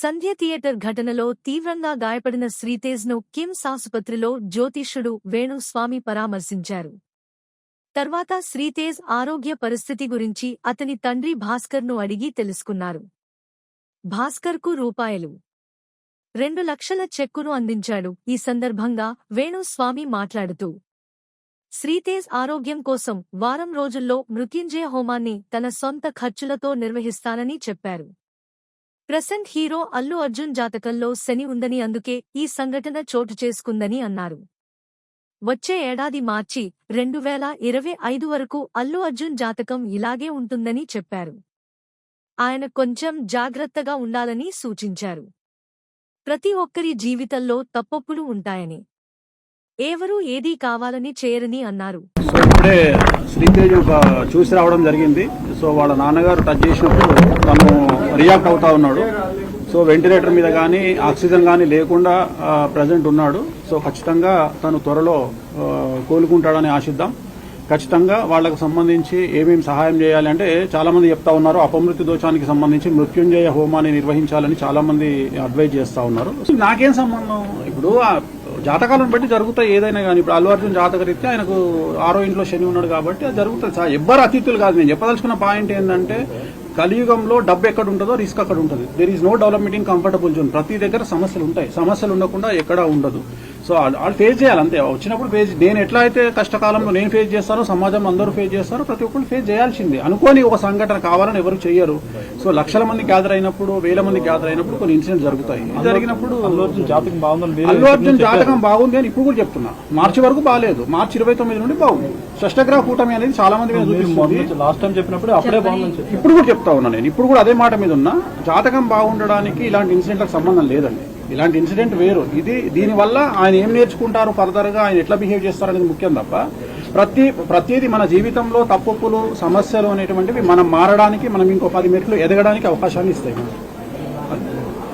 సంధ్య theatre ఘటనలో తీవ్రంగా గాయపడిన శ్రీతేజ్ను కిమ్స్ ఆసుపత్రిలో జ్యోతిష్యుడు వేణుస్వామి పరామర్శించారు. తర్వాత శ్రీతేజ్ ఆరోగ్య పరిస్థితి గురించి అతని తండ్రి భాస్కర్ను అడిగి తెలుసుకున్నారు. భాస్కర్కు రూపాయలు. రెండు లక్షల చెక్కును అందించాడు. ఈ సందర్భంగా వేణుస్వామి మాట్లాడుతూ శ్రీతేజ్ ఆరోగ్యం కోసం వారం రోజుల్లో మృత్యుంజయ హోమాన్ని తన సొంత ఖర్చులతో నిర్వహిస్తానని చెప్పారు. ప్రసెంట్ హీరో అల్లు అర్జున్ జాతకంలో శని ఉందని అందుకే ఈ సంఘటన చోటు చేసుకుందని అన్నారు. వచ్చే ఏడాది మార్చి రెండు వేల ఇరవై ఐదు వరకు అల్లు అర్జున్ జాతకం ఇలాగే ఉంటుందని చెప్పారు. ఆయన కొంచెం జాగ్రత్తగా ఉండాలని సూచించారు. ప్రతి ఒక్కరి జీవితంలో తప్పొప్పులు ఉంటాయని ఎవరూ ఏదీ కావాలని చేయరని అన్నారు. సో ఇప్పుడే శ్రీతేజ్ ఒక చూసి రావడం జరిగింది. సో వాళ్ళ నాన్నగారు టచ్ చేసినప్పుడు తను రియాక్ట్ అవుతా ఉన్నాడు. సో వెంటిలేటర్ మీద కానీ ఆక్సిజన్ కానీ లేకుండా ప్రజెంట్ ఉన్నాడు. సో ఖచ్చితంగా తను త్వరలో కోలుకుంటాడని ఆశిద్దాం. ఖచ్చితంగా వాళ్ళకు సంబంధించి ఏమేమి సహాయం చేయాలి అంటే చాలా మంది చెప్తా ఉన్నారు. అపమృత్యు దోషానికి సంబంధించి మృత్యుంజయ హోమాన్ని నిర్వహించాలని చాలా మంది అడ్వైజ్ చేస్తా ఉన్నారు. సో నాకేం సంబంధం? ఇప్పుడు జాతకాలను బట్టి జరుగుతాయి ఏదైనా కానీ. ఇప్పుడు అల్లు అర్జున్ జాతక రీత్యా ఆయనకు ఆరో ఇంట్లో శని ఉన్నాడు కాబట్టి అది జరుగుతుంది. చా- ఎవ్వరు అతిథులు కాదు. నేను చెప్పదలుచుకున్న పాయింట్ ఏంటంటే కలియుగంలో డబ్బు ఎక్కడ ఉంటుందో రిస్క్ అక్కడ ఉంటుంది. There is no development in comfortable zone ప్రతి దగ్గర సమస్యలు ఉంటాయి. సమస్యలు ఉండకుండా ఎక్కడా ఉండదు. సో వాళ్ళు ఫేస్ చేయాలి అంతే. వచ్చినప్పుడు ఫేస్ నేను ఎట్లా అయితే కష్టకాలంలో నేను ఫేస్ చేస్తానో సమాజం అందరూ ఫేస్ చేస్తారో ప్రతి ఒక్కరు ఫేస్ చేయాల్సిందే. అనుకోని ఒక సంఘటన కావాలని ఎవరు చెయ్యరు. సో లక్షల మంది గ్యాదర్ అయినప్పుడు వేల మంది గ్యాదర్ అయినప్పుడు కొన్ని ఇన్సిడెంట్స్ జరుగుతాయి. ఇది జరిగినప్పుడు అల్లు అర్జున్ జాతకం బాగుందని మీరే అల్లు అర్జున్ జాతకం బాగుంది అని ఇప్పుడు కూడా చెప్తున్నా. మార్చి వరకు బాగాలేదు మార్చి ఇరవై తొమ్మిది నుండి బాగుంది. షష్టగ్రహ కూటమి అనేది చాలా మంది లాస్ట్ టైం చెప్పినప్పుడు అప్పుడే చెప్పారు. ఇప్పుడు కూడా చెప్తా ఉన్నా నేను. ఇప్పుడు కూడా అదే మాట మీద ఉన్నా. జాతకం బాగుండడానికి ఇలాంటి ఇన్సిడెంట్లకు సంబంధం లేదండి. ఇలాంటి ఇన్సిడెంట్ వేరు. ఇది దీనివల్ల ఆయన ఏం నేర్చుకుంటారు ఫర్దర్గా ఆయన ఎట్లా బిహేవ్ చేస్తారు అనేది ముఖ్యం తప్ప ప్రతి ప్రతిదీ మన జీవితంలో తప్పులు సమస్యలు అనేటువంటివి మనం మారడానికి మనం ఇంకో పది మెట్లు ఎదగడానికి అవకాశాన్ని ఇస్తాయి.